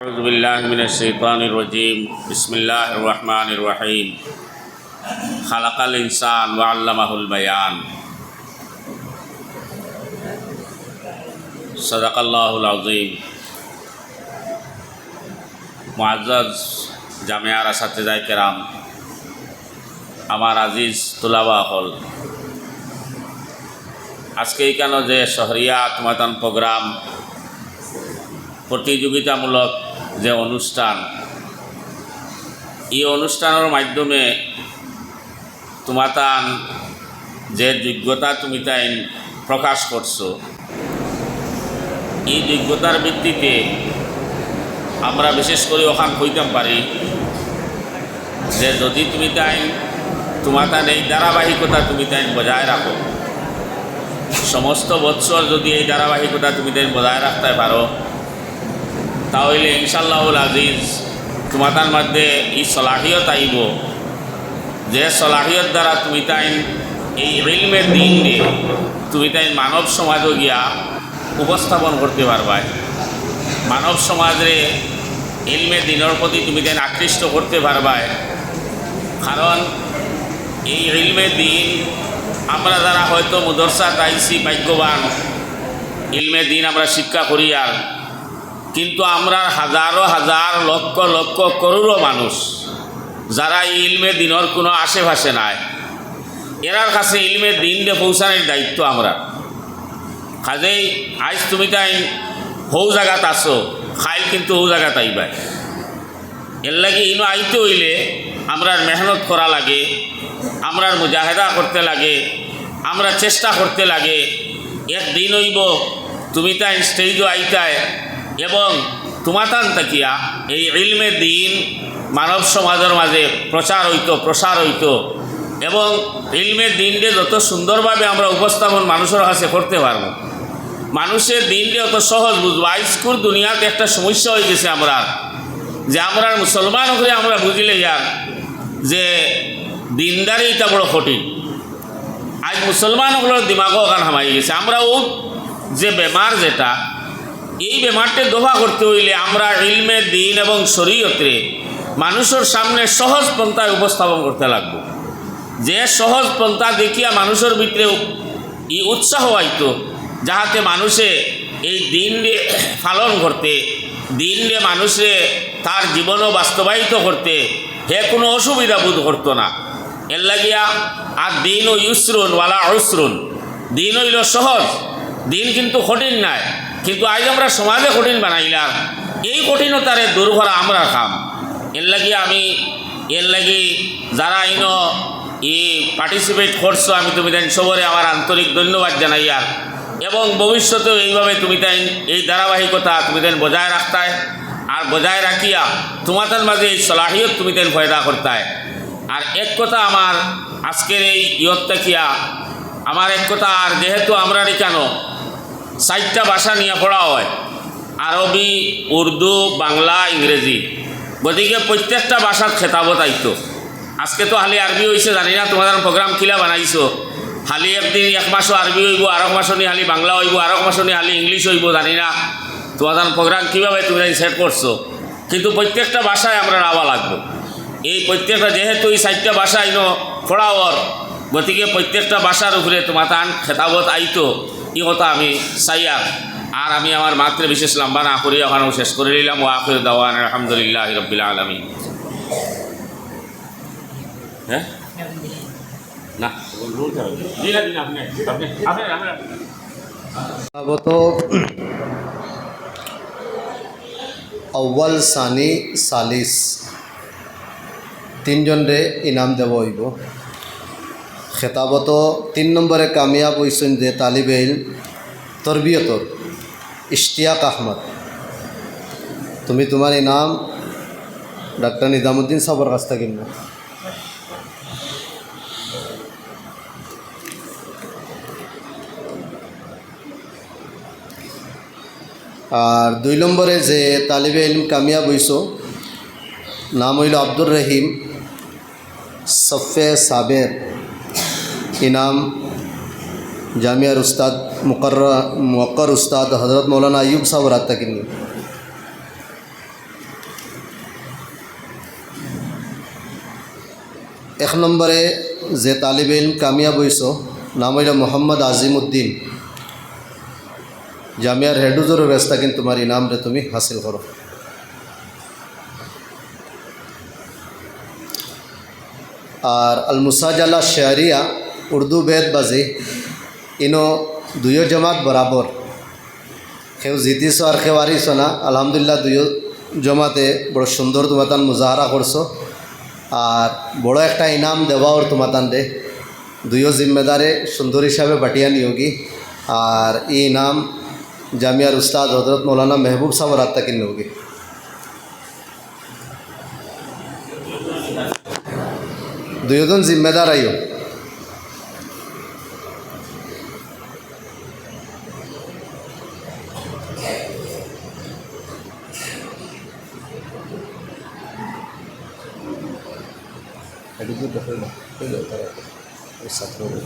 أعوذ بالله من الشيطان الرجيم بسم الله الرحمن الرحيم خلق الإنسان وعلمه البيان صدق الله العظيم معزز জামিয়ার আসাতেজাই কেরাম আমার আজিজ তুলাবা হল আজকে কেন যে শহরিয়া তোমাতান প্রোগ্রাম প্রতিযোগিতামূলক যে অনুষ্ঠান, এই অনুষ্ঠানের মাধ্যমে তোমাতান যে যোগ্যতা তুমি তাই প্রকাশ করছ, এই যোগ্যতার ভিত্তিতে আমরা বিশেষ করে ওখান হইতাম পারি যে যদি তুমি তাই তোমাতান এই ধারাবাহিকতা তুমি তাই বজায় রাখো। সমস্ত বৎসর যদি এই ধারাবাহিকতা তুমি তাই বজায় রাখতে পারো তাহলে ইনশাল্লাহুল আজিজ তোমাতার মধ্যে এই সলাহিয়ত আইব। যে সলাহিয়ত দ্বারা তুমি তাই এই রিলমের দিন দিয়ে তুমি তাই মানব সমাজও গিয়া উপস্থাপন করতে পারবাই মানব সমাজে ইলমে দিনের প্রতি তুমি তাই আকৃষ্ট করতে পারবাই কারণ এই ইলমে দিন আমরা যারা হয়তো মুদরসা তাইছি ভাগ্যবান, ইলমে দিন আমরা শিক্ষা করি আর কিন্তু আমরা হাজারো হাজার লক্ষ লক্ষ করোড়ো মানুষ যারা ইলমে দিনের কোনো আশেপাশে নাই। এরার কাছে ইলমে দিন দিয়ে পৌঁছানোর দায়িত্ব আমরা। কাজেই আজ তুমি তাই হৌ জায়গাত আসো খাইল কিন্তু হৌ জায়গাত আইবাই এর লাগে ইনো আইতে হইলে আমরার মেহনত করা লাগে, আমরার মুজাহেদা করতে লাগে, আমরা চেষ্টা করতে লাগে। একদিন হইব, তুমি তাই স্টেজও আইতায় এবং তোমাতান তাকিয়া এই ইলমে দিন, মানব সমাজের মাঝে প্রচার হইত, প্রসার হইত। এবং ইলমের দিনকে যত সুন্দরভাবে আমরা উপস্থাপন মানুষের কাছে করতে পারব। মানুষের দিনকে অত সহজ বুঝব। আইস্কুল দুনিয়াতে একটা সমস্যা হয়ে গেছে আমরা। যে আমরা মুসলমান হয়ে আমরা বুঝলে ইয়ার যে দিনদারি এটা বড় কঠিন। আজ মুসলমানগুলোর দিমাগও ওখানে হামাই গেছে। আমরা ও যে বেমার যেটা এই বেমারটা দফা করতে হইলে আমরা ইলমে, দিন এবং শরীয়তে মানুষের সামনে সহজ পন্থায় উপস্থাপন করতে লাগবো। যে সহজ পন্থা দেখিয়া মানুষের ভিতরে ই উৎসাহ আইত, যাহাতে মানুষে এই দিন পালন করতে, দিন মানুষে তার জীবনও বাস্তবায়িত করতে হে কোনো অসুবিধা বোধ করতো না। এর লাগিয়া আর দিন ও ইউসরুন, ওয়ালা অসরুন দিন হইল সহজ, দিন কিন্তু কঠিন নাই। কিন্তু আজ আমরা সমাজে কঠিন বানাইলাম। এই কঠিনতারে দূর করা আমরা কাম। এর লাগি আমি, এর লাগি যারা আইন ই পার্টিসিপেট করছ, আমি তুমি দেন সবরে আমার আন্তরিক ধন্যবাদ জানাই আর। এবং ভবিষ্যতেও এইভাবে তুমি তাই এই ধারাবাহিকতা তুমি দেন বজায় রাখতায় আর বজায় রাখিয়া তোমাদের মাঝে এই সলাহিয়ত তুমি তেন ফয়দা করতায় আর এক কথা আমার আজকের এই ইয়ত তাকিয়া আমার এক কথা আর যেহেতু আমরা কেন ষাটটা ভাষা নিয়ে পড়া হয়। আরবি উর্দু বাংলা ইংরেজি গতিকে প্রত্যেকটা ভাষার খেতাবত আইতো আজকে তো হালি আরবি হয়েছে জানি না? তোমাদের প্রোগ্রাম কিলা বানাইছো। হালি একদিন এক মাসও আরবি হইব আর এক মাসও হালি বাংলা হইব আর এক মাসও হালি ইংলিশ হইব, জানি না? তোমাদের প্রোগ্রাম কীভাবে তুমি সেট করছ কিন্তু প্রত্যেকটা ভাষায় আমরা রাওয়া লাগবো। এই প্রত্যেকটা যেহেতু এই চারটা ভাষা ইনো পড়াওয়ার গতিকে প্রত্যেকটা ভাষার উপরে তোমার তান খেতাবত আইতো এই কথা আমি চাইয়ার আর আমি আমার মাত্রে বিশেষ লম্বা না করি ওখানেও শেষ করে নিলাম। ও আফির দাওয়ান, আলহামদুলিল্লাহ রবিল আলমী হ্যাঁ? না। আউ্বাল সানি সালিস। তিনজনরে ইনাম দেব হইব। খেতাবত তিন নম্বরে কামিয়াব হইছেন যে তালিবে ইল তরবিয়তর, ইশতিয়াক আহমদ। তুমি তোমার এই নাম ডাক্তার নিজামুদ্দিন সাবর কাছ থেকে কিনবে আর দুই নম্বরে যে তালিবে ইলম কামিয়াব হইস নাম হইল আব্দুর রহিম সফে সাবের। इनाम जामिया उस्ताद मुकर উস্তাদ उस्ताद মৌলানা मौलाना अयूब साहब रात तक এক নম্বরে যে তালিব ইলম কামিয়াব হইস নাম হইল মোহাম্মদ আজিমউদ্দিন জামিয়ার হেডুজোর ব্যস্তা কিন্তু তোমার ইনামরে তুমি হাসিল করো। আর আল মুসাজালা শেয়ারিয়া উর্দু বেদ বাজি, ইনো দুয়ো জমাত বরাবর কেউ জিতিস আর কেউ হারিস না আলহামদুলিল্লাহ, দুয়ো জমাতে বড় সুন্দর তোমাতান মুজাহারা করছ আর বড় একটা ইনাম দেওয়া ওর তোমাতান দে। দুয়ো জিম্মেদারে সুন্দর হিসাবে বাটিয়া নিয়োগী। আর এই ইনাম জামিয়ার উস্তাদ হজরত মৌলানা মেহবুব সাহর আত্মাকে নিয়োগী। দুজন জিম্মেদার আইও Google, Google, Google,